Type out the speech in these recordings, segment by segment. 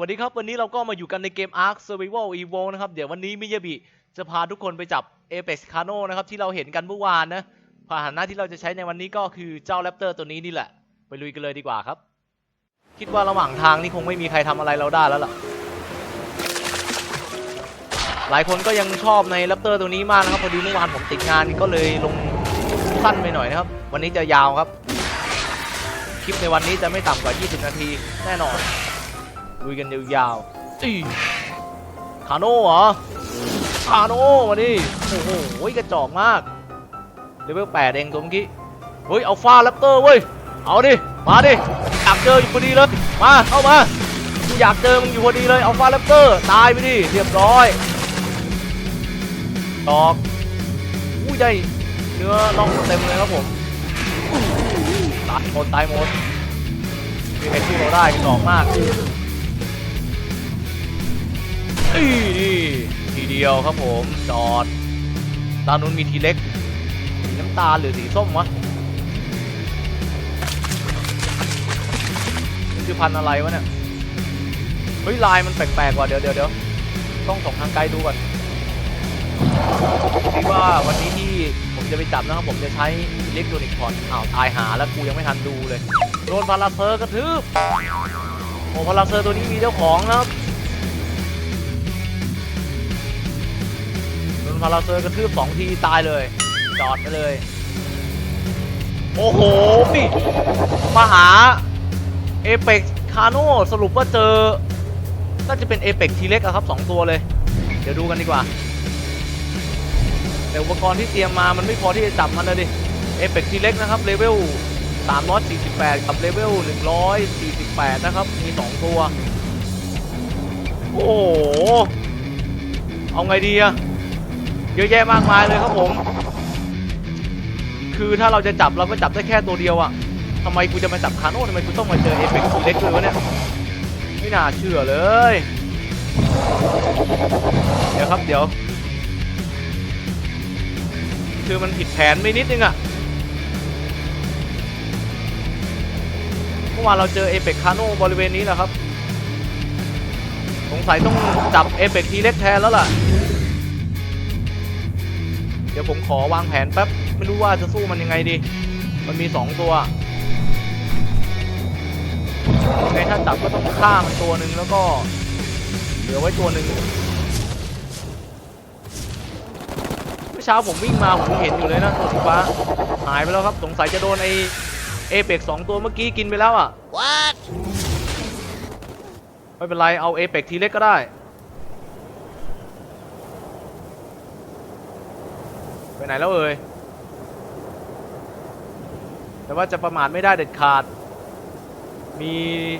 สวัสดีครับ วันนี้เราก็มาอยู่กันในเกม Ark Survival Evo นะครับ เดี๋ยววันนี้มิยาบิจะพาทุกคนไปจับ Apex Kano นะครับ ที่เราเห็นกันเมื่อวานนะพาหนะที่เราจะใช้ในวันนี้ก็คือเจ้าแรปเตอร์ตัวนี้นี่แหละ ไปลุยกันเลยดีกว่าครับ คิดว่าระหว่างทางนี่คงไม่มีใครทำอะไรเราได้แล้วล่ะ หลายคนก็ยังชอบในแรปเตอร์ตัวนี้มากนะครับพอดีเมื่อวานผมติดงานก็เลยลงสั้นไปหน่อยนะครับ วันนี้จะยาวครับ คลิปในวันนี้จะไม่ต่ำกว่า 20 นาทีแน่นอน ลุยกันยาวๆอีคาโน่เหรอคาโน่มาดิโอ้โหกระจอกมากเลเวล8เองตัวเมื่อกี้เฮ้ยเอาฟาแรปเตอร์เว้ยเอาดิมาดิอยากเจออยู่พอดีเลยมาเข้ามากูอยากเจอมึงอยู่พอดีเลยเอาฟาแรปเตอร์ตายไปดิเรียบร้อยตอกอุ้ยได้เนื้อน่องเต็มเลยครับผมตายหมดตายหมดมีใครสู้เราได้กระจอกมาก นี่นี่ทีเดียวครับผมจอดด้านนู้นมีทีเล็กสีน้ำตาลหรือสีส้มวะมันคือพันอะไรวะเนี่ยเฮ้ยลายมันแปลกๆว่ะเดี๋ยวเดี๋ยวเดี๋ยวต้องส่องทางไกลดูก่อนคิดว่าวันนี้ที่ผมจะไปจับนะครับผมจะใช้อิเล็กทรอนิกส์พอร์ตอ้าวตายหาแล้วกูยังไม่ทันดูเลยโดนพาราเซอร์กระทืบโอ้พาราเซอร์ตัวนี้มีเจ้าของนะครับ พาราเซอร์กระทืบสองทีตายเลย จอดไปเลย โอ้โหพี่มาหาเอเปกคาโนสรุปว่าเจอ น่าจะเป็นเอเปกทีเล็กอะครับสองตัวเลย เดี๋ยวดูกันดีกว่า แต่อุปกรณ์ที่เตรียมมามันไม่พอที่จะจับมันเลยดิเอเปกทีเล็กนะครับเลเวล348 กับเลเวล148 นะครับ มี 2 ตัว โอ้โห เอาไงดีอะ เยอะแยะมากมายเลยครับผม คือถ้าเราจะจับเราก็จับได้แค่ตัวเดียวอะทำไมกูจะมาจับคาโน่ทำไมกูต้องมาเจอเอฟเฟกต์เล็กเลยวะเนี่ย ไม่น่าเชื่อเลย เดี๋ยวครับเดี๋ยว คือมันผิดแผนไปนิดนึงอะเมื่อวานเราเจอเอฟเฟกต์คาโน่บริเวณนี้แหละครับ สงสัยต้องจับเอฟเฟกต์ทีเล็กแทนแล้วล่ะ เดี๋ยวผมขอวางแผนแป๊บ ไม่รู้ว่าจะสู้มันยังไงดี มันมี2ตัวยังไงถ้าจับก็ต้องฆ่ามันตัวหนึ่งแล้วก็เหลือไว้ตัวหนึ่งเมื่อเช้าผมวิ่งมาผมเห็นอยู่เลยนะตัวสีฟ้าหายไปแล้วครับ สงสัยจะโดนไอเอเปกสองตัวเมื่อกี้กินไปแล้วอะ What? ไม่เป็นไร เอาเอเปกทีเล็กก็ได้ ไหนแล้วเอ่ยแต่ว่าจะประมาทไม่ได้เด็ดขาด มี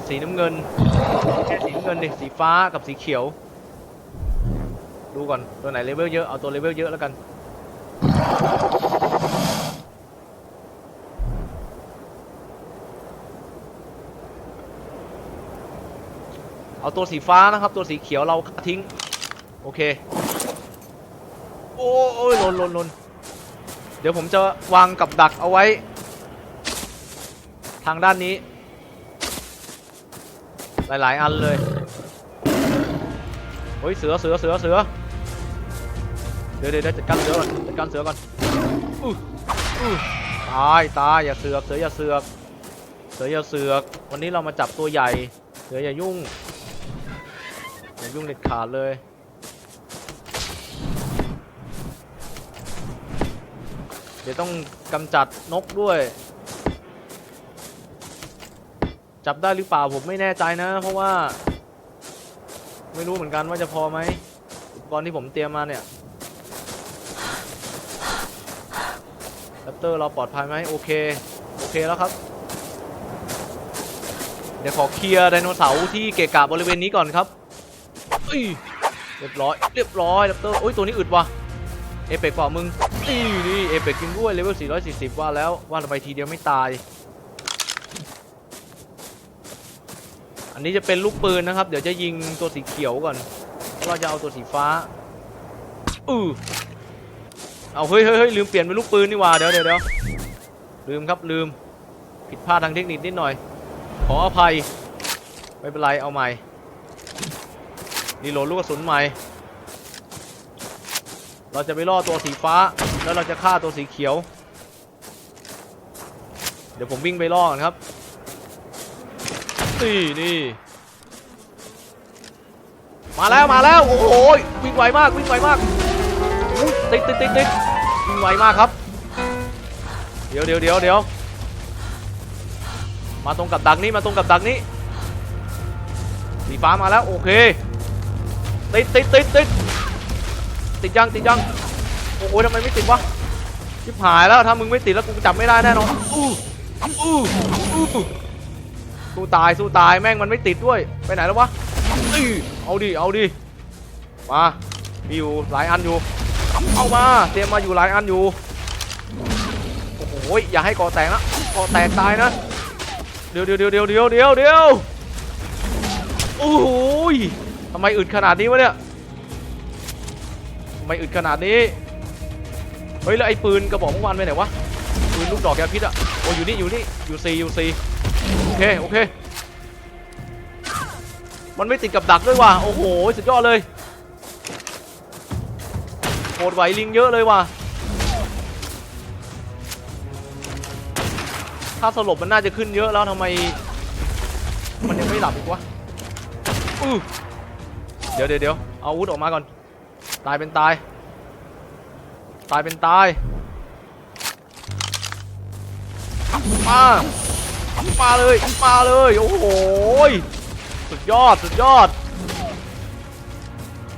สีน้ำเงินแค่สีน้ำเงินดิสีฟ้ากับสีเขียว ดูก่อนตัวไหนเลเวลเยอะ เอาตัวเลเวลเยอะแล้วกันเอาตัวสีฟ้านะครับ ตัวสีเขียวเราทิ้ง โอเค โอ้ยหล่นหล่นหล่น เดี๋ยวผมจะวางกับดักเอาไว้ ทางด้านนี้ หลาย ๆ อันเลยเฮ้ยเสือเสือเสือเสือเดี๋ยวเดี๋ยวเดี๋ยวจัดการเสือก่อนจัดการเสือก่อนตายตายอย่าเสือกเสืออย่าเสือกเสืออย่าเสือกวันนี้เรามาจับตัวใหญ่เสืออย่ายุ่งอย่ายุ่งเด็ดขาดเลย ดี๋ยวต้องกำจัดนกด้วย จับได้หรือเปล่าผมไม่แน่ใจนะ เพราะว่า ไม่รู้เหมือนกันว่าจะพอไหมอุปกรณ์ที่ผมเตรียมมาเนี่ยแรปเตอร์เราปลอดภัยไหมโอเคโอเคแล้วครับ เดี๋ยวขอเคลียร์ไดโนเสาร์ที่เกะกะบริเวณนี้ก่อนครับเรียบร้อยเรียบร้อยแรปเตอร์โอ้ยตัวนี้อึดว่ะ เอเปกเปล่ามึงนี่นี่เอเปกจริงด้วยเลเวล440 ว่าแล้วว่าไมทีเดียวไม่ตาย อันนี้จะเป็นลูกปืนนะครับ เดี๋ยวจะยิงตัวสีเขียวก่อนเราจะเอาตัวสีฟ้าอือเอาเฮ้ยเฮ้ยเฮ้ยลืมเปลี่ยนเป็นลูกปืนนี่ว่าเดี๋ยวเดี๋ยวเดี๋ยวลืมครับลืมผิดพลาดทางเทคนิคนิดหน่อย ขออภัย ไม่เป็นไรเอาใหม่รีโหลดลูกกระสุนใหม่ เราจะไปล่อตัวสีฟ้า แล้วเราจะฆ่าตัวสีเขียว เดี๋ยวผมวิ่งไปล่อกันครับ นี่นี่ มาแล้วมาแล้ว โอ้โหวิ่งไวมากวิ่งไวมาก ติดติดติดติดวิ่งไวมากครับ เดี๋ยวเดี๋ยวเดี๋ยวเดี๋ยวมาตรงกับดักนี้มาตรงกับดักนี้ สีฟ้ามาแล้วโอเค ติดติดติดติด ติดยังติดยังโอ้โหทำไมไม่ติดวะชิบหายแล้วถ้ามึงไม่ติดแล้วกูจับไม่ได้แน่นอนอู้อู้อู้สู้ตายสู้ตายแม่งมันไม่ติดด้วยไปไหนแล้ววะเอาดิเอาดิมามีอยู่หลายอันอยู่เอามาเตรียมมาอยู่หลายอันอยู่โอ้โหอย่าให้ก่อแตกนะก่อแตกตายนะเดี๋ยวเดี๋ยวเดี๋ยวเดี๋ยวเดี๋ยวเดี๋ยวเดี๋ยวโอ้โหทำไมอึดขนาดนี้วะเนี่ย ไมอึดขนาดนี้ เฮ้ย แล้วไอ้ปืนกระบอกเมื่อวานไปไหนวะ ปืนลูกดอกแกพิษอะโอ้อยู่นี่อยู่นี่อยู่ซีอยู่ซีโอเคโอเค มันไม่ติดกับดักด้วยว่ะ โอ้โห สุดยอดเลยโหดไหวลิงเยอะเลยว่ะ ถ้าสลบมันน่าจะขึ้นเยอะแล้วทำไม มันยังไม่หลับอีกวะอือเดี๋ยวเดี๋ยวเดี๋ยวเอาอาวุธออกมาก่อน ตายเป็นตาย ตายเป็นตายมามาเลยมาเลย โอ้โห สุดยอด สุดยอด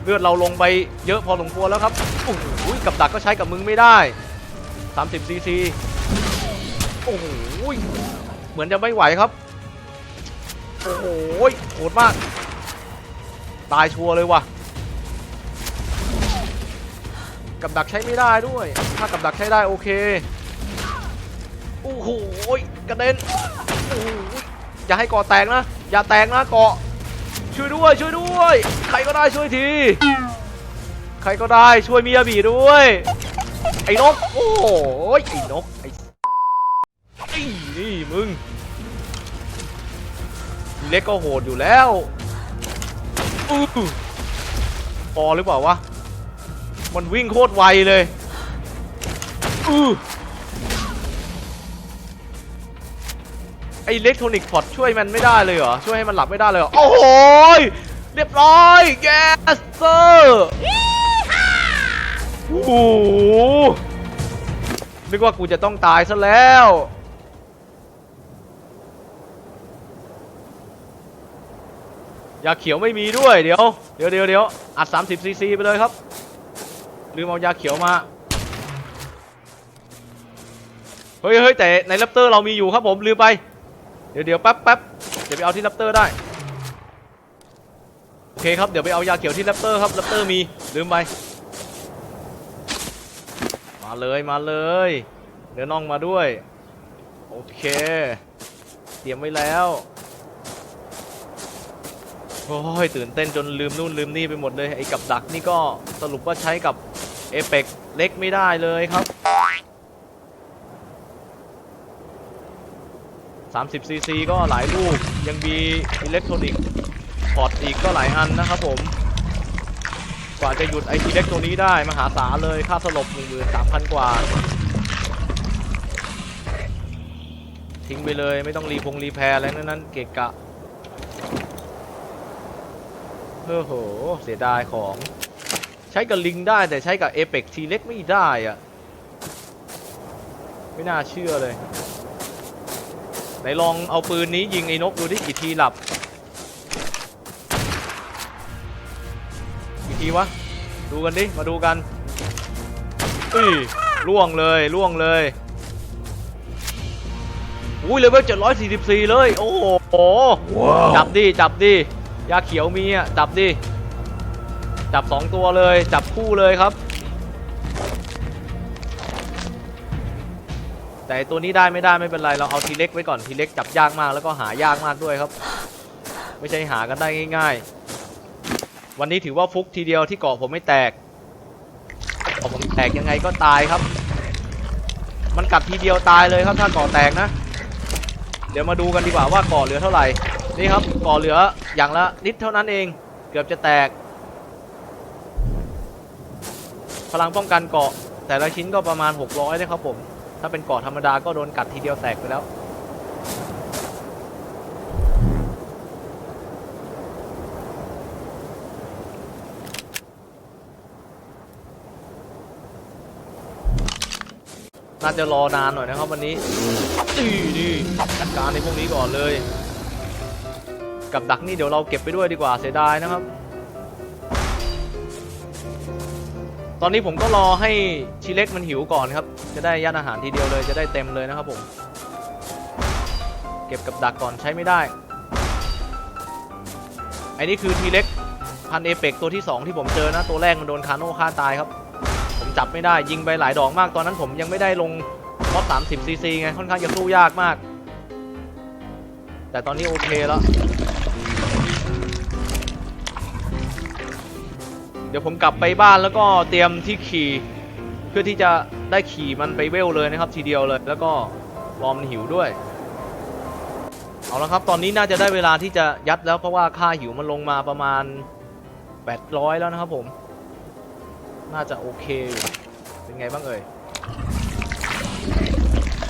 เลือดเราลงไปเยอะพอสมควรแล้วครับโอ้โหยกับดักก็ใช้กับมึงไม่ได้ 30ซีซีโอ้โหยเหมือนจะไม่ไหวครับ โอ้โหยโหดมาก ตายชัวร์เลยว่ะ กับดักใช้ไม่ได้ด้วย ถ้ากับดักใช้ได้โอเคโอ้โหกระเด็นโอ้โหยอย่าให้เกาะแตกนะ อย่าแตกนะเกาะช่วยด้วยช่วยด้วย ใครก็ได้ช่วยทีใครก็ได้ช่วยมิยาบิด้วย ไอ้นกโอ้โหยไอ้นกไอ้ไอ้นี่มึงเล็กก็โหดอยู่แล้วอื้อพอหรือเปล่าวะ มันวิ่งโคตรไวเลยอือไอเล็กทรอนิกพอดช่วยมันไม่ได้เลยเหรอ ช่วยให้มันหลับไม่ได้เลยเหรอ โอ้โหเรียบร้อย แกสเซอร์โอ้โหนึกว่ากูจะต้องตายซะแล้วยาเขียวไม่มีด้วยเดี๋ยวเดี๋ยวเดี๋ยวเดี๋ยวอัด 30ซีซีไปเลยครับ ลืมเอายาเขียวมา เฮ้ยเฮ้ยแต่ในแรปเตอร์เรามีอยู่ครับผมลืมไป เดี๋ยวเดี๋ยวแป๊บแป๊บเดี๋ยวไปเอาที่แรปเตอร์ได้ โอเคครับเดี๋ยวไปเอายาเขียวที่แรปเตอร์ครับแรปเตอร์มีลืมไป มาเลยมาเลย เดี๋ยวน้องมาด้วย โอเค เตรียมไว้แล้วโอ้ยตื่นเต้นจนลืมนู่นลืมนี่ไปหมดเลยไอ้กับดักนี่ก็สรุปว่าใช้กับ เอเปกเล็กไม่ได้เลยครับ30ซีซีก็หลายลูก ยังมีอิเล็กทรอนิกส์พอร์ตอีกก็หลายอันนะครับผม กว่าจะหยุดไอทีเล็กตัวนี้ได้มหาศาลเลยค่าสลบ13,000 กว่า ทิ้งไปเลยไม่ต้องรีพงรีแพร์อะไรนั้นนั้นเกะกะโอ้โห เสียดายของ ใช้กับลิงได้แต่ใช้กับเอเปกทีเล็กไม่ได้อะไม่น่าเชื่อเลยไหนลองเอาปืนนี้ยิงไอ้นกดูที่กี่ทีหลับกี่ทีวะ ดูกันดิ มาดูกันอุ้ยล่วงเลยล่วงเลยอุ้ยเลเวล744 เลย โอ้โห จับดิ จับดิ ยาเขียวมีอะ จับดิ จับสองตัวเลย จับคู่เลยครับ แต่ตัวนี้ได้ไม่ได้ไม่เป็นไร เราเอาทีเล็กไว้ก่อนทีเล็กจับยากมากแล้วก็หายากมากด้วยครับ ไม่ใช่หากันได้ง่าย ๆ วันนี้ถือว่าฟุกทีเดียวที่เกาะผมไม่แตกเกาะผมแตกยังไงก็ตายครับ มันกัดทีเดียวตายเลยครับถ้าเกาะแตกนะ เดี๋ยวมาดูกันดีกว่าว่าเกาะเหลือเท่าไหร่นี่ครับเกาะเหลืออย่างละนิดเท่านั้นเอง เกือบจะแตก พลังป้องกันเกาะ แต่ละชิ้นก็ประมาณ 600นะครับผม ถ้าเป็นเกาะธรรมดาก็โดนกัดทีเดียวแตกไปแล้ว น่าจะรอนานหน่อยนะครับวันนี้นี่นี่จัดการในพวกนี้ก่อนเลย กับดักนี่เดี๋ยวเราเก็บไปด้วยดีกว่าเสียดายนะครับ ตอนนี้ผมก็รอให้ชิเล็กมันหิวก่อนครับ จะได้ยัดอาหารทีเดียวเลยจะได้เต็มเลยนะครับผม เก็บกับดักก่อนใช้ไม่ได้ไอ้นี่คือทีเล็กพันเอเปกตัวที่ 2 ที่ผมเจอนะ ตัวแรกมันโดนคาโน่ฆ่าตายครับ ผมจับไม่ได้ยิงไปหลายดอกมากตอนนั้นผมยังไม่ได้ลงรอบ30ซีซีไงค่อนข้างจะสู้ยากมาก แต่ตอนนี้โอเคแล้ว เดี๋ยวผมกลับไปบ้านแล้วก็เตรียมที่ขี่เพื่อที่จะได้ขี่มันไปเวลเลยนะครับ ทีเดียวเลย แล้วก็รอมนหิวด้วย เอาละครับ ตอนนี้น่าจะได้เวลาที่จะยัดแล้วเพราะว่าค่าหิวมันลงมาประมาณ 800 แล้วนะครับผม น่าจะโอเคอยู่เป็นไงบ้างเอ่ย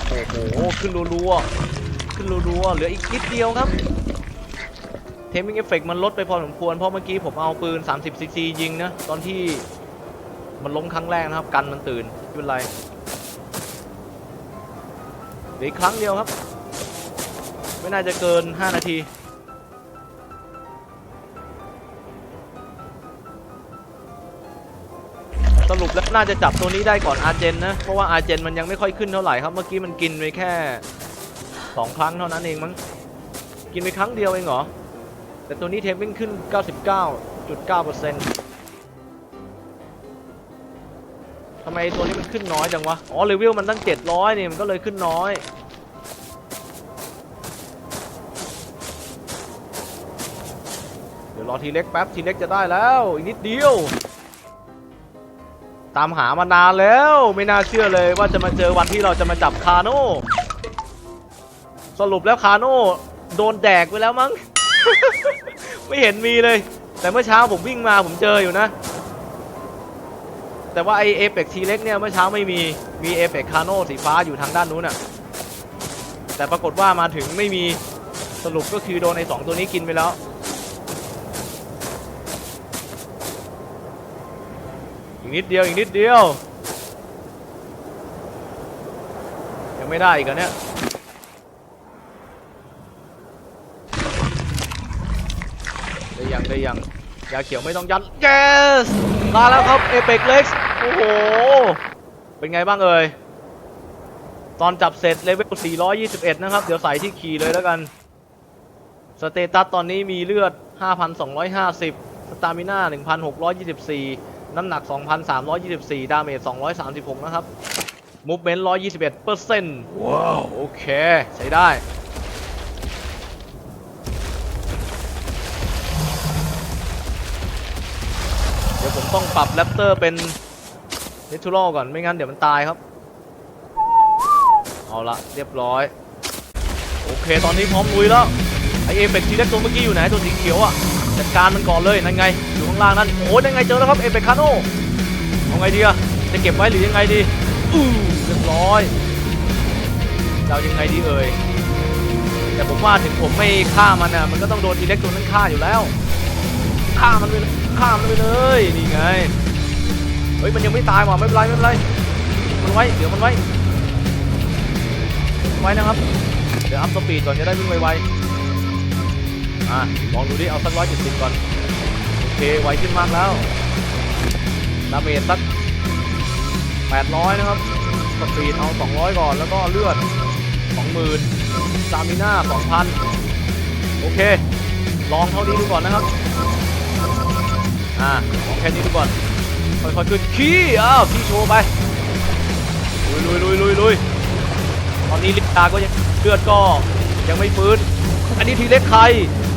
โอ้โหขึ้นรัวๆขึ้นรัวๆเหลืออีกนิดเดียวครับ เทมมิ่งเอฟเฟกมันลดไปพอสมควร เพราะเมื่อกี้ผมเอาปืน 30ซีซียิงนะ ตอนที่มันล้มครั้งแรกนะครับ กันมันตื่นไม่เป็นไรเหลืออีกครั้งเดียวครับ ไม่น่าจะเกิน 5 นาทีสรุปแล้วน่าจะจับตัวนี้ได้ก่อนอาเจนนะ เพราะว่าอาเจนมันยังไม่ค่อยขึ้นเท่าไหร่ครับ เมื่อกี้มันกินไปแค่ 2 ครั้งเท่านั้นเองมั้ง กินไปครั้งเดียวเองเหรอ แต่ตัวนี้เทมมิ่งขึ้น 99.9%ทำไมตัวนี้มันขึ้นน้อยจังวะ อ๋อเลเวลมันตั้ง 700นี่มันก็เลยขึ้นน้อย เดี๋ยวรอทีเล็กแป๊บทีเล็กจะได้แล้ว อีกนิดเดียว ตามหามานานแล้ว ไม่น่าเชื่อเลยว่าจะมาเจอวันที่เราจะมาจับคาโน่ สรุปแล้วคาโน่โดนแดกไปแล้วมั้ง ไม่เห็นมีเลย แต่เมื่อเช้าผมวิ่งมาผมเจออยู่นะ แต่ว่าไอเอเปกทีเล็กเนี่ยเมื่อเช้าไม่มี มีเอเปกคาโน่สีฟ้าอยู่ทางด้านนู้นน่ะแต่ปรากฏว่ามาถึงไม่มีสรุปก็คือโดนไอสองตัวนี้กินไปแล้วอีกนิดเดียวอีกนิดเดียว ยังไม่ได้อีกเหรอเนี่ย ได้ยังได้ยังยาเขียวไม่ต้องยัด yes มาแล้วครับ Apex Lex โอ้โห เป็นไงบ้างเอ่ย ตอนจับเสร็จเลเวล 421 นะครับ เดี๋ยวใส่ที่ขี่เลยแล้วกัน สเตตัสตอนนี้มีเลือด 5,250 สตามิน่า 1,624 น้ำหนัก 2,324 ดาเมจ 236 นะครับมูฟเมนต์121เปอร์เซ็นต์ว้าว โอเค ใช้ได้ ยวผมต้องปรับแรปเตอร์เป็นเนทูรอลก่อนไม่งั้นเดี๋ยวมันตายครับ เอาละเรียบร้อย โอเคตอนนี้พร้อมลุยแล้วไอเอเปกทีเล็กตัวเมื่อกี้อยู่ไหนตัวสีเขียวอะจัดการมันก่อนเลยนั่นไงอยู่ข้างล่างนั่นโอ้ยนั่นไงเจอแล้วครับเอเปกคาโนเอาไงดีอะจะเก็บไว้หรือยังไงดีอู้เรียบร้อยเอายังไงดีเอ่ยแต่ผมว่าถึงผมไม่ฆ่ามันอะมันก็ต้องโดนทีเล็กตัวนั้นฆ่าอยู่แล้วฆ่ามันไปเลย ฆ่ามไปเลยนี่ไงเฮ้ยมันยังไม่ตายว่ะไม่เป็นไรไม่เป็นไรมันไว้เดี๋ยวมันไว้เดี๋ยวมันไว้นะครับเดี๋ยวอัพสปีดก่อนจะได้วิ่งไวๆอะลองดูดิเอาสักร้อยเจ็ดสิบก่อนโอเคไวขึ้นมากแล้วดาเมจสัก800นะครับสปีดเอา200ก่อนแล้วก็เลือด20,000สามิน่า2,000โอเค ลองเท่านี้ดูก่อนนะครับ อ่าลองแค่นี้ดูก่อน ค่อยๆขึ้นขี้อ้าวขี้โชว์ไป ลุยลุยลุยลุยลุยตอนนี้ลิปตาก็ยังเลือดก็ยังไม่ฟื้น อันนี้ทีเล็กใคร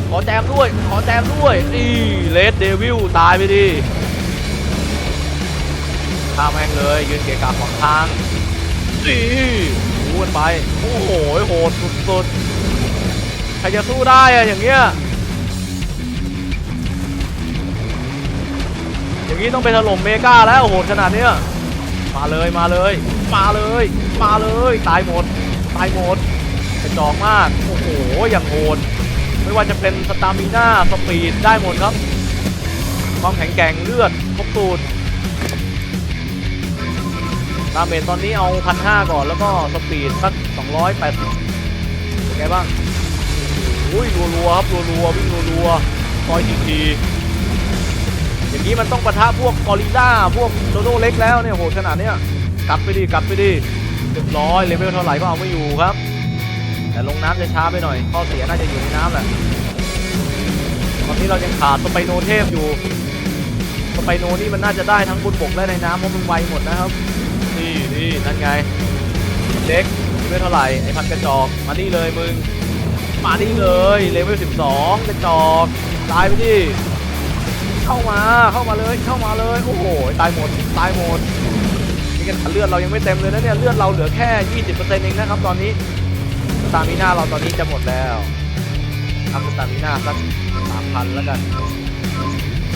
ขอแจมด้วย ขอแจมด้วย นี่เลดเดวิลตายไปดิข้ามแม่งเลย ยืนเกะกะขวางทางนี่พูดไป โอ้โห โหดสุดๆ ใครจะสู้ได้อะอย่างเงี้ย อย่างนี้ต้องไปถล่มเมกาแล้วโหขนาดเนี้ยมาเลยมาเลย มาเลย มาเลยตายหมดตายหมดกระจอกมากโอ้โหอย่างโหดไม่ว่าจะเป็นสตามิน่าสปีดได้หมดครับ ความแข็งแกร่งเลือดครบสูตรดาเมจตอนนี้เอาพันห้าก่อนแล้วก็สปีดสัก280เป็นไงบ้างโอ้ยรัวๆครับรัวๆวิ่งรัวๆคอยทีทีๆ อย่างนี้มันต้องประทะพวกกอริล่าพวกโดโดเล็กแล้วเนี่ยโหขนาดเนี้ยกัดไปดิกัดไปดิเรียบร้อยเลเวลเท่าไหร่ก็เอาไม่อยู่ครับ แต่ลงน้ำจะช้าไปหน่อย ข้อเสียน่าจะอยู่ในน้ำแหละตอนนี้เรายังขาดสไปโนเทพอยู่สไปโนนี่มันน่าจะได้ทั้งบนบกและในน้ำเพราะมันไวหมดนะครับนี่นี่นั่นไงเด็กเลเวลเท่าไหร่ไอพันกระจอกมานี่เลยมึงมานี่เลยเลเวล12 กระจอกตายไปดิ เข้ามาเข้ามาเลยเข้ามาเลยโอ้โหตายหมดตายหมดนี่กันเลือดเรายังไม่เต็มเลยนะเนี่ยเลือดเราเหลือแค่ 20%เองนะครับตอนนี้ตามิน่าเราตอนนี้จะหมดแล้วทำสตามิน่าสักสามพันแล้วกัน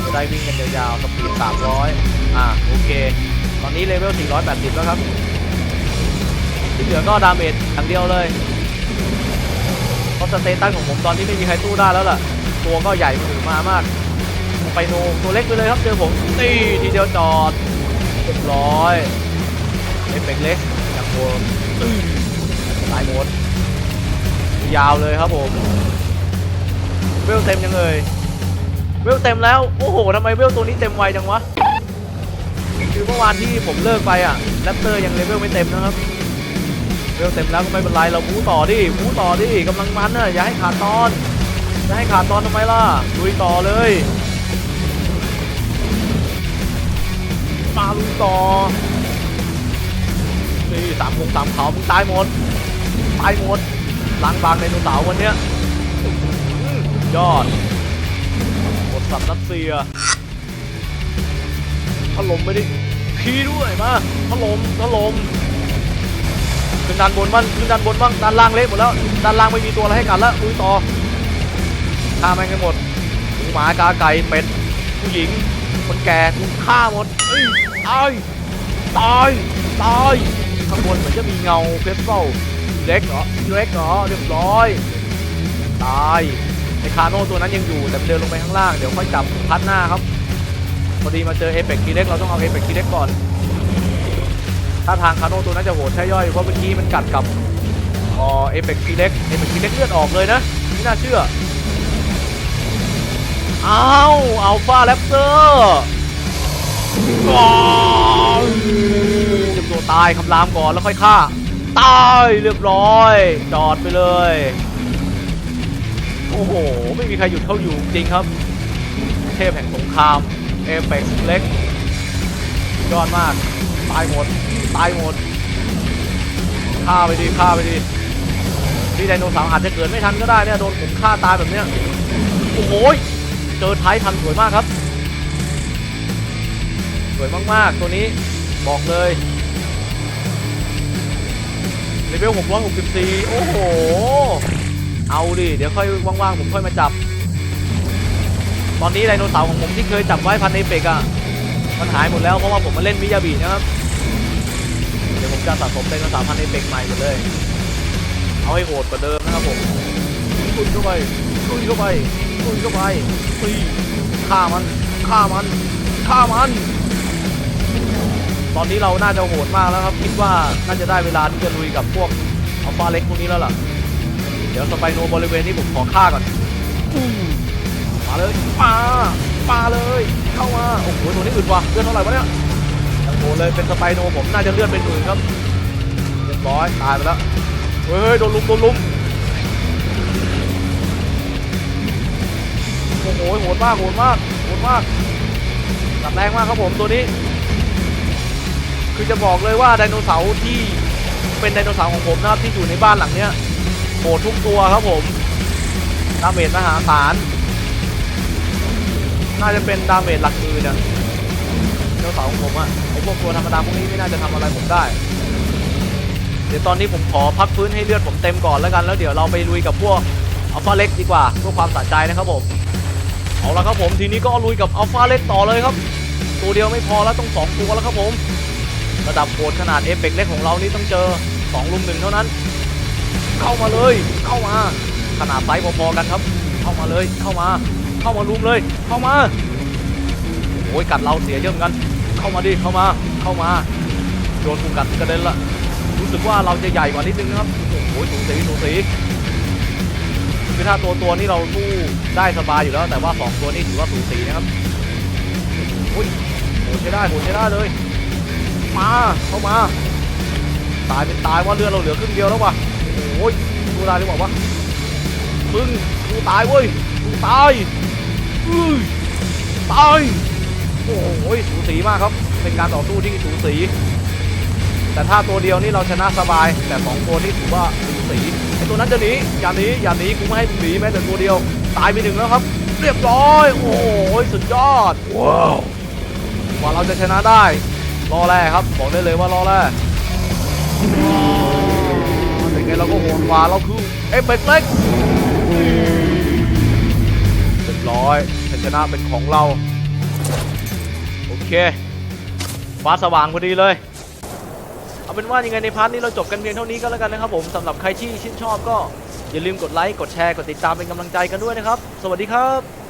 จะได้วิ่งกันยาวๆสปีด300อ่าโอเค ตอนนี้เลเวล480 แล้วครับที่เหลือก็ดาเมจอย่างเดียวเลยเพราะสเตตัสของผมตอนนี้ไม่มีใครสู้ได้แล้วล่ะ ตัวก็ใหญ่มือมามาก ไปโนตัวเล็กไปเลยครับเจอผมตีทีเดียวจอดเรียบร้อยเอฟเฟกเล็กอย่างโดนอื้อตายหมดยาวเลยครับผมเวลเต็มยังเลยเวลเต็มแล้วโอ้โหทำไมเวลตัวนี้เต็มไวจังวะคือเมื่อวานที่ผมเลิกไปอะแรปเตอร์ยังเลเวลไม่เต็มนะครับเวลเต็มแล้วก็ไม่เป็นไรเราบูต่อดิบูต่อดิกำลังมันน่ะอย่าให้ขาดตอนอย่าให้ขาดตอนทำไมล่ะลุยต่อเลย มาลุยต่อนี่สามคงสามเขามึงตายหมดตายหมดล้างบางไดโนเสาร์วันเนี้ยยอดหมดสับรัสเซียถล่มไปดิพีด้วยมาถล่มถล่มขึ้นด้านบนบ้างขึ้นด้านบนบ้างด้านล่างเละหมดแล้วด้านล่างไม่มีตัวอะไรให้กันแล้วลุยต่อฆ่าแม่งให้หมดหมูหมากาไก่เป็ดผู้หญิงคนแก่ถูกฆ่าหมดเอ้ย ตาย ตาย ตาย ข้างบนเหมือนจะมีเงาเพสเซลเด็กเหรอเล็กเหรอเรียบร้อย ตายไอคาโน่ตัวนั้นยังอยู่แต่เดินลงไปข้างล่าง เดี๋ยวค่อยจับพัดหน้าครับ พอดีมาเจอเอเปกทีเล็กเราต้องเอาเอเปกทีเล็กก่อน ถ้าทางคาโน่ตัวนั้นจะโหดใช่ย่อยเพราะเมื่อกี้มันกัดกับอ๋อเอเปกทีเล็กเอเปกทีเล็กเลือดออกเลยนะไม่น่าเชื่อ อ้าวอัลฟาแรปเตอร์ จ็บตัวตายคำรามก่อนแล้วค่อยฆ่า ตายเรียบร้อย จอดไปเลย โอ้โห ไม่มีใครหยุดเขาอยู่จริงครับ เทพแห่งสงคราม เอเ x เล็กยอดมาก ตายหมด ตายหมด ฆ่าไปดิฆ่าไปดินี่ไดโนเสาร์อาจจะเกิดไม่ทันก็ได้เนี่ย โดนผมฆ่าตายแบบเนี้ย โอ้โหยเจอท้ายทันสวยมากครับ สวยมากๆ ตัวนี้บอกเลยเลเวล664 โอ้โห เอาดิ เดี๋ยวค่อยว่างๆ ผมค่อยมาจับ ตอนนี้ไดโนเสาร์ของผมที่เคยจับไว้พันเอเปกอะมันหายหมดแล้วเพราะว่าผมมาเล่นมิยาบินะครับ เดี๋ยวผมจะสะสมไดโนเสาร์พันเอเปกใหม่หมดเลย เอาให้โหดกว่าเดิมนะครับผมลุยเข้าไปลุยเข้าไปลุยเข้าไปตีฆ่ามันฆ่ามันฆ่ามัน ตอนนี้เราน่าจะโหดมากแล้วครับ คิดว่าน่าจะได้เวลาที่จะลุยกับพวกอัลฟาเล็กพวกนี้แล้วล่ะ เดี๋ยวสไปโนบริเวณนี้ผมขอฆ่าก่อนอมาเลยมามาเลย เข้ามา โอ้โหตัวนี้อึดว่ะเลือดเท่าไหร่วะเนี่ยโอ้โหเลยเป็นสไปโนผมน่าจะเลือดเป็นหมื่นครับเรียบร้อยตายไปแล้วเฮ้ยโดนลุมโดนลุมโอ้โหโหดมากโหดมากโหดมากตัดแรงมากครับผมตัวนี้ คือจะบอกเลยว่าไดโนเสาร์ที่เป็นไดโนเสาร์ของผมนะครับที่อยู่ในบ้านหลังเนี้ยโหดทุกตัวครับผมดาเมจมหาศาลน่าจะเป็นดาเมจหลักหมื่นอะไดโนเสาร์ของผมอะไอพวกตัวธรรมดาพวกนี้ไม่น่าจะทำอะไรผมได้ เดี๋ยวตอนนี้ผมขอพักฟื้นให้เลือดผมเต็มก่อนแล้วกันแล้วเดี๋ยวเราไปลุยกับพวกอัลฟาเล็กดีกว่าเพื่อความสะใจนะครับผมเอาละครับผมทีนี้ก็ลุยกับอัลฟาเล็กต่อเลยครับ ตัวเดียวไม่พอแล้วต้องสองตัวแล้วครับผม ระดับโหดขนาดเอฟเฟกเล็กของเรานี่ต้องเจอสองลุมหนึ่งเท่านั้น เข้ามาเลย เข้ามา ขนาดไซส์พอๆกันครับ เข้ามาเลย เข้ามา เข้ามาลุมเลย เข้ามา โอ้ยกัดเราเสียเยอะเหมือนกัน เข้ามาดิ เข้ามา เข้ามา โดนกูกัดกระเด็นละ รู้สึกว่าเราจะใหญ่กว่านิดนึงนะครับ โอ้โหสูสีสูสีคือถ้าตัวตัวนี่เราสู้ได้สบายอยู่แล้ว แต่ว่าสองตัวนี่ถือว่าสูสีนะครับโอ้ยโหใช้ได้โหใช้ได้เลย มา เข้ามา ตายเป็นตายว่าเลือเราเหลือครึ่งเดียวแล้ววะโอ้ยดูได้หรือเปล่าวะมึงกูตายเว้ยกูตายอื้อตายโอ้ยสูสีมากครับ เป็นการต่อสู้ที่สูสี แต่ถ้าตัวเดียวนี่เราชนะสบาย แต่สองตัวนี่ถือว่าสูสีไอตัวนั้นจะหนีอย่าหนีอย่าหนีกูไม่ให้มึงหนีแม้แต่ตัวเดียว ตายไปหนึ่งแล้วครับ เรียบร้อย โอ้ยสุดยอด ว้าวกว่าเราจะชนะได้ รอแรกครับ บอกได้เลยว่ารอแรกเป็นไงเราก็โหดกว่าเราคือเอฟเฟกต์เล็กเรียบร้อยชัยชนะเป็นของเรา โอเค ฟ้าสว่างพอดีเลย เอาเป็นว่ายังไงในพาร์ทนี้เราจบกันเพียงเท่านี้ก็แล้วกันนะครับผมสำหรับใครที่ชื่นชอบก็อย่าลืมกดไลค์ กดแชร์ กดติดตามเป็นกำลังใจกันด้วยนะครับ สวัสดีครับ